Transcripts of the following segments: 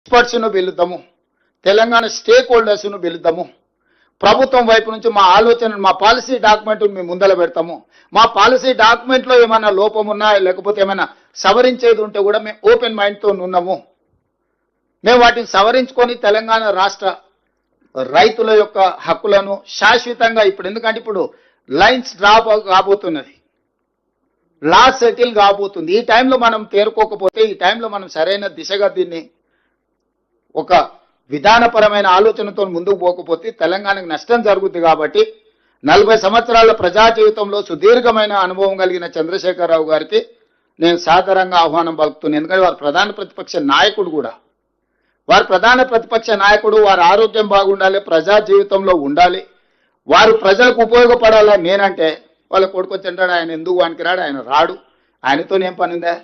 ఎక్స్పర్ట్స్ను పిలుద్దాము Telangana stake హోల్డర్స్ను పిలుద్దాము ప్రభుత్వం వైపు నుంచి మా ఆలోచన మా పాలసీ డాక్యుమెంట్ మేము ముందల పెడతాము. మా పాలసీ డాక్యుమెంట్లో ఏమైనా లోపం ఉన్నా లేకపోతే ఏమైనా సవరించేది ఉంటే కూడా మేము ఓపెన్ మైండ్తో ఉన్నాము. మేము వాటిని సవరించుకొని తెలంగాణ రాష్ట్ర రైతుల యొక్క హక్కులను శాశ్వతంగా ఇప్పుడు ఎందుకంటే ఇప్పుడు లైన్స్ డ్రాప్ కాబోతున్నది. లా సెటిల్ కాబోతుంది. ఈ టైంలో మనం తేరుకోకపోతే ఈ టైంలో మనం సరైన దిశగా దీన్ని ఒక విధానపరమైన ఆలోచనతో ముందుకు పోకపోతే తెలంగాణకు నష్టం జరుగుతుంది కాబట్టి నలభై సంవత్సరాల ప్రజా జీవితంలో సుదీర్ఘమైన అనుభవం కలిగిన చంద్రశేఖరరావు గారికి నేను సాదరంగా ఆహ్వానం పలుకుతున్నాను. ఎందుకంటే వారు ప్రధాన ప్రతిపక్ష నాయకుడు కూడా. వారు ప్రధాన ప్రతిపక్ష నాయకుడు వారి ఆరోగ్యం బాగుండాలి ప్రజా జీవితంలో ఉండాలి. వారు ప్రజలకు ఉపయోగపడాలని నేనంటే వాళ్ళ కొడుకు వచ్చింటాడు ఆయన ఎందుకు వానికి రాడు ఆయన రాడు. ఆయనతో ఏం పనిందా?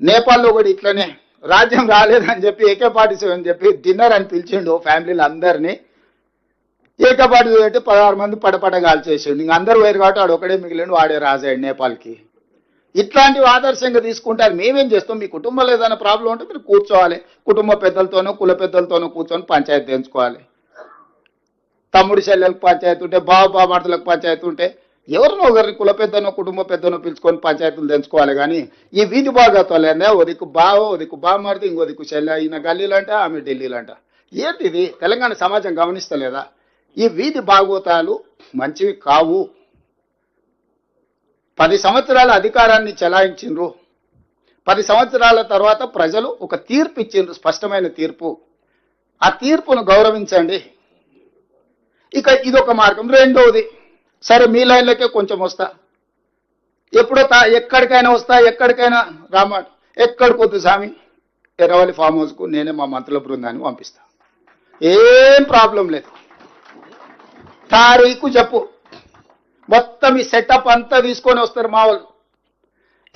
నేపాల్లో కూడా ఇట్లనే రాజ్యం రాలేదని చెప్పి ఏకే పార్టీ అని చెప్పి డిన్నర్ అని పిలిచిండు ఫ్యామిలీలు అందరినీ. ఏకే పార్టీ అంటే పదహారు మంది పడపడ కాల్చేసిండు ఇంక అందరు వేరు కాబట్టి వాడు ఒకడే మిగిలిండు వాడే రాజాడు నేపాల్కి. ఇట్లాంటివి ఆదర్శంగా తీసుకుంటారు. మేమేం చేస్తాం? మీ కుటుంబంలో ఏదైనా ప్రాబ్లం ఉంటే మీరు కూర్చోవాలి. కుటుంబ పెద్దలతోనో కుల పెద్దలతోనో కూర్చొని పంచాయతీ తెంచుకోవాలి తమ్ముడి చెల్లెలకు పంచాయతీ ఉంటే బావ బామార్తలకు పంచాయతీ ఉంటే ఎవరినో ఒకరిని కుల పెద్దనో కుటుంబ పెద్దనో పిలుచుకొని పంచాయతీలు తెంచుకోవాలి కానీ ఈ వీధి భాగత్వాలనే ఓ దిక్కు బావ ఒదికు దిక్కు బామార్ది ఇంకో చెల్లె ఈయన గల్లీలంట ఆమె ఢిల్లీలంట. ఏంటి ఇది? తెలంగాణ సమాజం గమనిస్తలేదా? ఈ వీధి భాగవతాలు మంచివి కావు. పది సంవత్సరాల అధికారాన్ని చెలాయించిండ్రు. పది సంవత్సరాల తర్వాత ప్రజలు ఒక తీర్పు ఇచ్చిండ్రు స్పష్టమైన తీర్పు. ఆ తీర్పును గౌరవించండి. ఇక ఇదొక మార్గం. రెండవది సరే మీ లైన్లకే కొంచెం వస్తా. ఎప్పుడో తా ఎక్కడికైనా వస్తా ఎక్కడికైనా రామాట ఎక్కడికొద్దు స్వామి ఎర్రవల్లి ఫామ్ హౌస్కు నేనే మా మంత్రుల బృందాన్ని పంపిస్తా. ఏం ప్రాబ్లం లేదు. తారీఖు చెప్పు. మొత్తం ఈ సెటప్ అంతా తీసుకొని వస్తారు మా వాళ్ళు.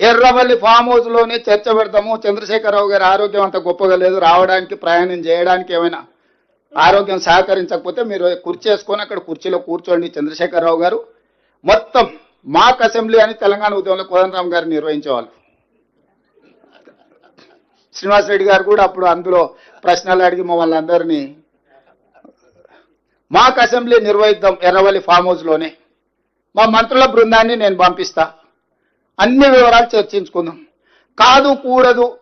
ఎర్రవల్లి ఫామ్ హౌస్లోనే చర్చ పెడతాము. చంద్రశేఖరరావు గారి ఆరోగ్యం అంత గొప్పగా లేదు. రావడానికి ప్రయాణం చేయడానికి ఏమైనా ఆరోగ్యం సహకరించకపోతే మీరు కుర్చీ వేసుకొని అక్కడ కుర్చీలో కూర్చోండి చంద్రశేఖరరావు గారు. మొత్తం మాక్ అసెంబ్లీ అని తెలంగాణ ఉద్యమంలో కోదండరామ్ గారు నిర్వహించేవాళ్ళు. శ్రీనివాస్ రెడ్డి గారు కూడా అప్పుడు అందులో ప్రశ్నలు అడిగి మమ్మల్ని అందరినీ మాక్ అసెంబ్లీ నిర్వహిద్దాం ఎర్రవల్లి ఫామ్ హౌస్లోనే మా మంత్రుల బృందాన్ని నేను పంపిస్తా. అన్ని వివరాలు చర్చించుకుందాం. కాదు కూడదు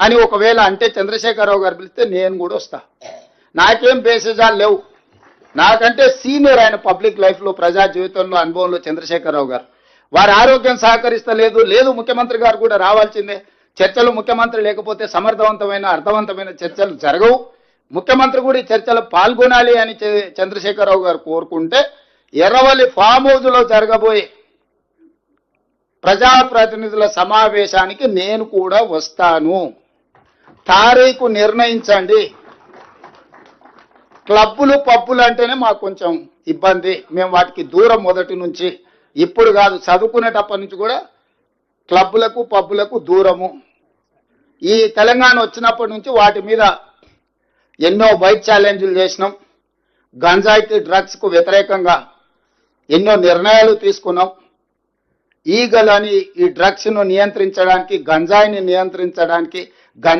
అని ఒకవేళ అంటే చంద్రశేఖరరావు గారు పిలిస్తే నేను కూడా వస్తా. నాకేం బేసిజాలు లేవు. నాకంటే సీనియర్ ఆయన పబ్లిక్ లైఫ్లో ప్రజా జీవితంలో అనుభవంలో చంద్రశేఖరరావు గారు. వారి ఆరోగ్యం సహకరిస్తలేదు. లేదు ముఖ్యమంత్రి గారు కూడా రావాల్సిందే. చర్చలు ముఖ్యమంత్రి లేకపోతే సమర్థవంతమైన అర్థవంతమైన చర్చలు జరగవు. ముఖ్యమంత్రి కూడా ఈ చర్చలు పాల్గొనాలి అని చంద్రశేఖరరావు గారు కోరుకుంటే ఎర్రవల్లి ఫామ్ హౌజ్లో జరగబోయే ప్రజాప్రతినిధుల సమావేశానికి నేను కూడా వస్తాను. తారీఖు నిర్ణయించండి. క్లబ్బులు పబ్బులు అంటేనే మాకు కొంచెం ఇబ్బంది. మేము వాటికి దూరం మొదటి నుంచి. ఇప్పుడు కాదు చదువుకునేటప్పటి నుంచి కూడా క్లబ్బులకు పబ్బులకు దూరము. ఈ తెలంగాణ వచ్చినప్పటి నుంచి వాటి మీద ఎన్నో వైట్ ఛాలెంజ్లు చేసినాం. గంజాయికి డ్రగ్స్కు వ్యతిరేకంగా ఎన్నో నిర్ణయాలు తీసుకున్నాం. ఈగలని ఈ డ్రగ్స్ను నియంత్రించడానికి గంజాయిని నియంత్రించడానికి గంజా